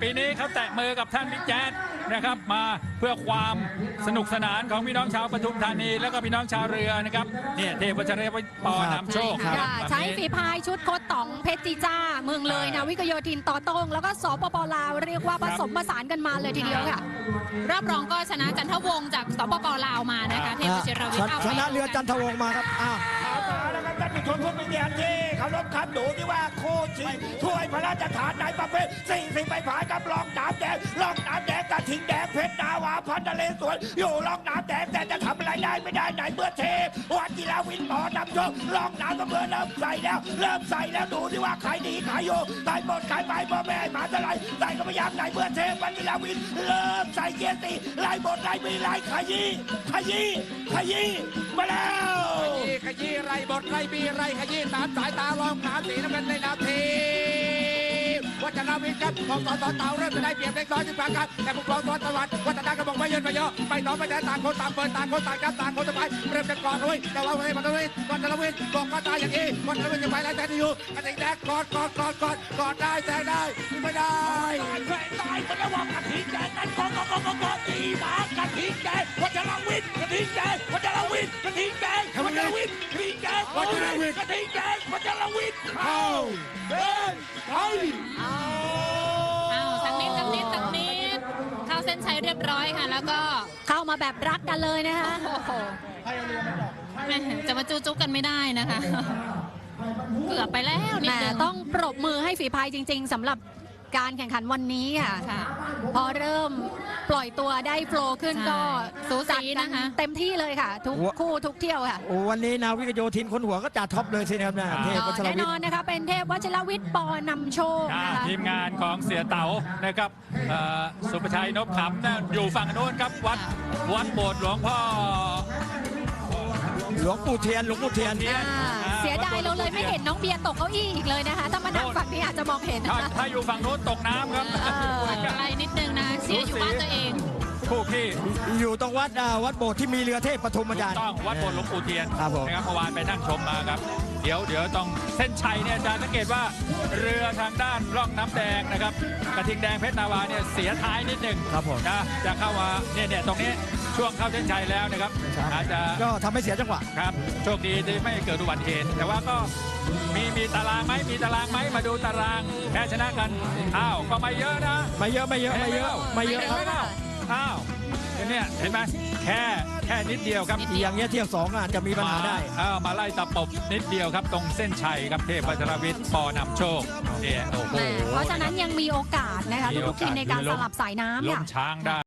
ปีนี้เขาแตะมือกับท่านบิ๊กแจ๊ดนะครับ มาเพื่อความสนุกสนานของพี่น้องชาวปทุมธานี แล้วก็พี่น้องชาวเรือนะครับเนี่ยเทพชรวิทย์ปอนำโชคใช่ครับค่ะแบบใช้นี้ฝีพายชุดโคตต๋องเพชรจีจ้า เมืองเลยนะวิกโยธินต่อโต้งแล้วก็สปปลาวเรียกว่าผสมผสานกันมาเลยทีเดียวค่ะรอบรองก็ชนะจันทวงศ์จากสปปลาวมานะคะเทพวชิรวิทย์ชนะเรือจันทวงศ์มาครับอ้าว เอามาแล้วคนผู้ชมผู้มีเกียรติที่เคารพครับดูที่ว่าโคชิงถ้วยพระราชทานในประเภท40ไปผายกับรองน้ำแดงรองน้ำแดงกระทิงแดงเพชรนาวาพันทะเลสวนอยู่รองน้ำแดงแต่จะทำอะไรได้ไม่ได้ไหนเมื่อเทพวันกีฬาวินหมอนำโชครองน้ำก็เมื่อเริ่มใส่แล้ว เริ่มใส่แล้วดูที่ว่าขายดีขายอยู่ใส่หมดขายไปพ่อแม่หมาท่าไรใส่ก็พยายามไหนเมื่อเทพวันกีฬาวินเริ่มใส่เกียร์ตีไล่หมดไล่มีไล่ขยี้ขยี้ขยี้มาแล้ว ขยี้ไรบทไรบีไรขยี้ตามสายตารองน้ำสีน้ำเงินในนาทีวัฒนาวิทย์ครับของต่อต่อเต่าเริ่มจะได้เปรียบเล็กน้อยจึงปางกันแต่ผู้กองตอนตะวันวัฒนาก็บอกไม่เยินไปเยอะไปน้องไปแต่ต่างคนต่างเปิดต่างคนต่างยับต่างคนต่างไปเริ่มจะกอดด้วยแต่ว่าให้มันด้วยวัฒนาวิทย์บอกก็ตายอย่างนี้วัฒนาวิทย์จะไปแล้วแต่ที่อยู่กระติกแดกกอดกอดกอดกอดกอดได้แต่ได้ไม่ได้ตายแขวนตายมันระวังกระทิแดงนั่นกองกองกองกองกองตีหมากระทิแดงวัชรวิทย์กระทิแดง กระทิงแดงวัชรวิทย์เข้าเดินไปเอาอ้าวสักนิดสักนิดสักนิดเข้าเส้นชัยเรียบร้อยค่ะ แล้วก็เข้ามาแบบรักกันเลยนะคะโอ้โหแม่จะมาจู้จุกกันไม่ได้นะคะเกือบไปแล้วนิดแต่นึง ต้องปรบมือให้ฝีพายจริง ๆสำหรับ การแข่งขันวันนี้ค่ะ ค่ะพอเริ่มปล่อยตัวได้โฟลว์ขึ้นใช่ก็สูสีจัดกันะคะ เต็มที่เลยค่ะ ทุกคู่ทุกเที่ยวค่ะโอ้วันนี้นาวิกโยธินคนหัวก็จัดท็อปเลยสินะครับเนี่ยเทพก็วัชรแน่วิทนอนย์นะคะเป็นเทพวชิรวิทย์ปอนำโชคอ่านะคะทีมงานของเสียเต๋านะครับเอ่อสุประชัยนพขำนะอยู่ฝั่งโน้นครับวัดวัดโบสถ์หลวงพ่อหลวงปู่เทียนหลวงปู่เทียนเทียนอ่าอ่ เสียดายเราเลยไม่เห็นน้องเบียร์ตกเก้าอี้อีกเลยนะคะ ถ้ามานั่งฝั่งนี้อาจจะมองเห็นถ้านะคะ ถ้าอยู่ฝั่งโน้นตกน้ำครับ เอออะไรนิดนึงนะเชียร์อยู่บ้านตัวเอง คู่ขี้อยู่ตรงวัดอ่าวัดโบสถ์ที่มีเรือเทพปทุมอาจารย์ ต้องวัดโบสถ์หลวงปู่เทียนครับผมนะครับเมื่อวานไปนั่งชมมาครับ เดี๋ยวเดี๋ยวต้องเส้นชัยเนี่ยอาจารย์สังเกตว่าเรือทางด้านร่องน้ำแดงนะครับ กระทิงแดงเพชรนาวาเนี่ยเสียท้ายนิดหนึ่งครับผม นะจะเข้ามาเนี่ยเนี่ยตรงนี้ช่วงเข้าเส้นชัยแล้วนะครับอาจจะ ก็ทำให้เสียจังหวะ ครับโชคดีที่ไม่เกิดอุบัติเหตุ แต่ว่าก็มีมีตารางไหมมีตารางไหมมาดูตารางแพ้ชนะกันอ้าวก็ไม่เยอะนะ ไม่เยอะไม่เยอะไม่เยอะไม่เยอะครับไม่เย อะอ้าวเนี่ยเห็นไหมแค่แค่นิดเดียวครับอย่างเงี้ยเที่ยวสองอาจจะมีปัญหาได้อ้าวมาไล่ตะปบนิดเดียวครับ ตรงเส้นชัยครับเทพวัชรวิทย์ปอนำโชคเนี่ยโอ้โหแหมเพราะฉะนั้นยังมีโอกาสนะคะมีทุโอกกาสๆทีมในการมีสลมลับสายน้ำล้ค่ะมช้างได้